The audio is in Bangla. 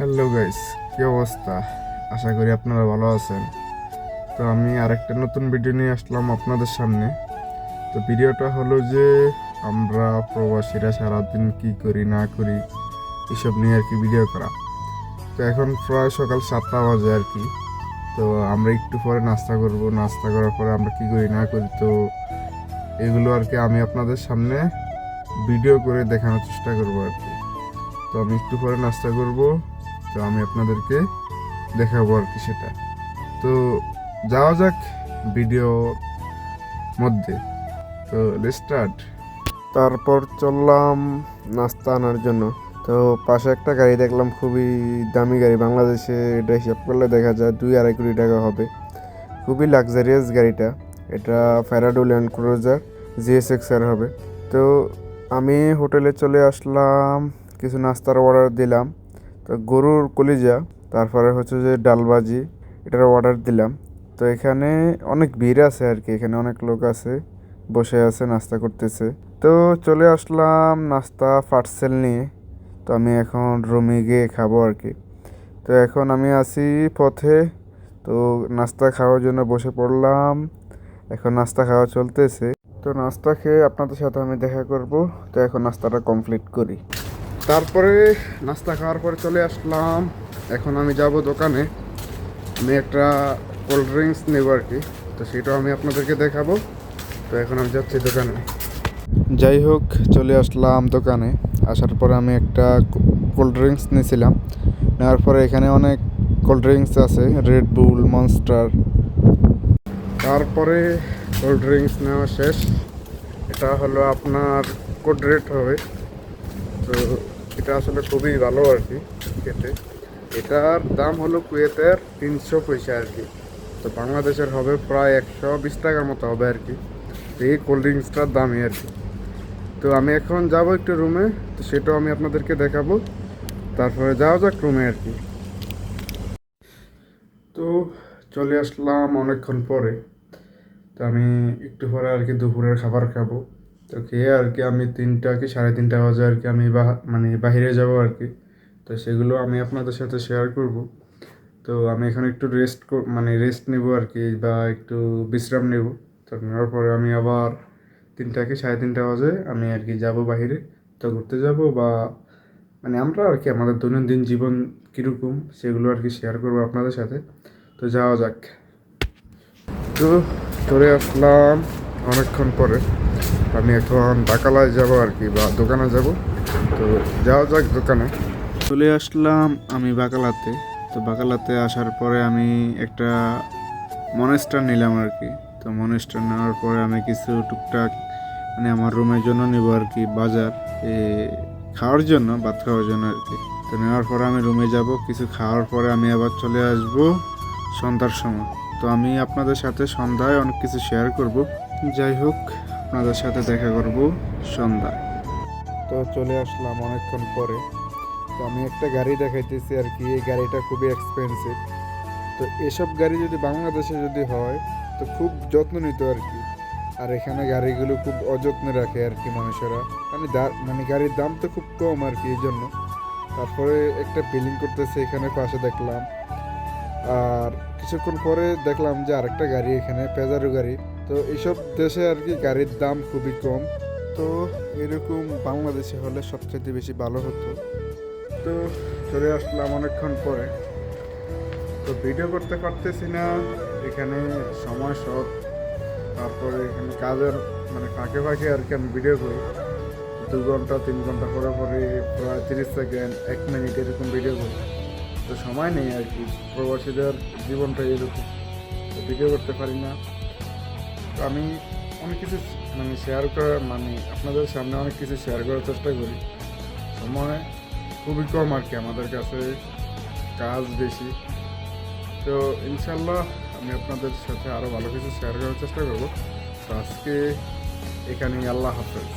হ্যালো গাইস কি অবস্থা? আশা করি আপনারা ভালো আছেন। তো আমি আরেকটা নতুন ভিডিও নিয়ে আসলাম আপনাদের সামনে। তো ভিডিওটা হলো যে, আমরা প্রবাসীরা সারাদিন কি করি, না করি, এসব নিয়ে আর কি ভিডিও করা। তো এখন প্রায় সকাল সাতটা বাজে আর কি। তো আমরা একটু পরে নাস্তা করব। নাস্তা করার পরে আমরা কি করি, না করি, তো এগুলো আর কি আমি আপনাদের সামনে ভিডিও করে দেখানোর চেষ্টা করব আর কি। তো আমি একটু পরে নাস্তা করব। তো আমি আপনাদেরকে দেখাবো আর কি সেটা। তো যাওয়া যাক ভিডিও মধ্যে। তো স্টার্ট তারপর চললাম নাস্তা আনার জন্য। তো পাশে একটা গাড়ি দেখলাম, খুবই দামি গাড়ি। বাংলাদেশে এটা হিসাব করলে দেখা যায় দুই আড়াই কোটি টাকা হবে। খুবই লাক্সারিয়াস গাড়িটা। এটা ফ্যারাডো ল্যান্ড ক্রুজার জিএসএক্স আর হবে। তো আমি হোটেলে চলে আসলাম, কিছু নাস্তার অর্ডার দিলাম। তো গরুর কলিজা, তারপরে হচ্ছে যে ডালবাজি, এটার অর্ডার দিলাম। তো এখানে অনেক ভিড় আছে আর কি এখানে অনেক লোক আছে, বসে আছে, নাস্তা করতেছে। তো চলে আসলাম নাস্তা পার্সেল নিয়ে। তো আমি এখন রুমে গিয়ে খাব আর কি তো এখন আমি আছি পথে। তো নাস্তা খাওয়ার জন্য বসে পড়লাম। এখন নাস্তা খাওয়া চলতেছে। তো নাস্তা খেয়ে আপনাদের সাথে আমি দেখা করব। তো এখন নাস্তাটা কমপ্লিট করি। তারপরে নাস্তা খাওয়ার পরে চলে আসলাম। এখন আমি যাব দোকানে। আমি একটা কোল্ড ড্রিঙ্কস নেব আর কি। তো সেটাও আমি আপনাদেরকে দেখাবো। তো এখন আমি যাচ্ছি দোকানে। যাই হোক, চলে আসলাম দোকানে। আসার পরে আমি একটা কোল্ড ড্রিঙ্কস নিয়েছিলাম নেওয়ার পরে এখানে অনেক কোল্ড ড্রিঙ্কস আছে। রেড বুল মনস্টার তারপরে কোল্ড ড্রিঙ্কস নেওয়া শেষ। এটা হলো আপনার কোড রেট হবে। তো এটা আসলে খুবই ভালো আর কি খেতে এটার দাম হলো কুয়েতের তিনশো পয়সা আর কি। তো বাংলাদেশের হবে প্রায় একশো বিশ টাকার মতো হবে আর কি। এই কোল্ড ড্রিঙ্কসটার দামই আর কি। তো আমি এখন যাব একটু রুমে তো সেটাও আমি আপনাদেরকে দেখাবো। তারপরে যাওয়া যাক রুমে আর কি। তো চলে আসলাম অনেকক্ষণ পরে। তো আমি একটু পরে আর কি দুপুরের খাবার খাব। তো খেয়ে আর কি আমি তিনটা কি সাড়ে তিনটা বাজে আর কি আমি মানে বাহিরে যাব আর কি। তো সেগুলো আমি আপনাদের সাথে শেয়ার করব। তো আমি এখন একটু রেস্ট মানে রেস্ট নেব আর কি বা একটু বিশ্রাম নেব। তো নেওয়ার পরে আমি আবার তিনটা কি সাড়ে তিনটা বাজে আমি আর কি যাব বাহিরে। তো ঘুরতে যাব বা মানে আমরা আর কি আমাদের দৈনন্দিন জীবন কীরকম সেগুলো আর কি শেয়ার করব আপনাদের সাথে। তো যাওয়া যাক। তো, চলে আসলাম। অনেকক্ষণ পরে আমি এখন ডাকালায় যাব আর কি, বা দোকানে যাব। তো যাওয়া যাক দোকানে। চলে আসলাম আমি বাকালাতে। তো বাকালাতে আসার পরে আমি একটা মনেস্টার নিলাম আর কি। তো মনেস্টার নেওয়ার পরে আমি কিছু টুকটাক মানে আমার রুমের জন্য নিব আর কি বাজার, এ, খাওয়ার জন্য, ভাত খাওয়ার জন্য আর কি। তো নেওয়ার পরে আমি রুমে যাব, কিছু খাওয়ার পরে আমি আবার চলে আসব সন্ধ্যার সময়। তো আমি আপনাদের সাথে সন্ধ্যায় অনেক কিছু শেয়ার করব। যাই হোক, আপনাদের সাথে দেখা করব সন্ধ্যা তো চলে আসলাম অনেকক্ষণ পরে। তো আমি একটা গাড়ি দেখাইতেছি আর কি, এই গাড়িটা খুবই এক্সপেন্সিভ তো এসব গাড়ি যদি বাংলাদেশে যদি হয়, তো খুব যত্ন নিত আর কি। আর এখানে গাড়িগুলো খুব অযত্নে রাখে আর কি মানুষেরা। মানে মানে গাড়ির দাম তো খুব কম আর কি, এই জন্য। তারপরে একটা বিলিং করতেছে, এখানে পাশে দেখলাম। আর কিছুক্ষণ পরে দেখলাম যে আরেকটা গাড়ি এখানে পেজারো গাড়ি। তো এইসব দেশে আর কি গাড়ির দাম খুবই কম। তো এরকম বাংলাদেশে হলে সবচেয়ে বেশি ভালো হতো। তো চলে আসলাম অনেকক্ষণ পরে। তো ভিডিও করতে পারতেছি না। এখানে সময় শর্ট তারপরে এখানে কাজের মানে ফাঁকে ফাঁকে আর কি আমি ভিডিও করি। দু ঘণ্টা, তিন ঘণ্টা পরে পরে প্রায় তিরিশ সেকেন্ড, এক মিনিট এরকম ভিডিও করি। তো সময় নেই আর কি। প্রবাসীদের জীবনটা এরকম ভিডিও করতে পারি না। তো আমি অনেক কিছু মানে শেয়ার করা মানে আপনাদের সামনে অনেক কিছু শেয়ার করার চেষ্টা করি। সময় খুবই কম আর কি আমাদের কাছে, কাজ বেশি। তো ইনশাল্লাহ আমি আপনাদের সাথে আরও ভালো কিছু শেয়ার করার চেষ্টা করব। তো আজকে এখানেই আল্লাহ হাফেজ।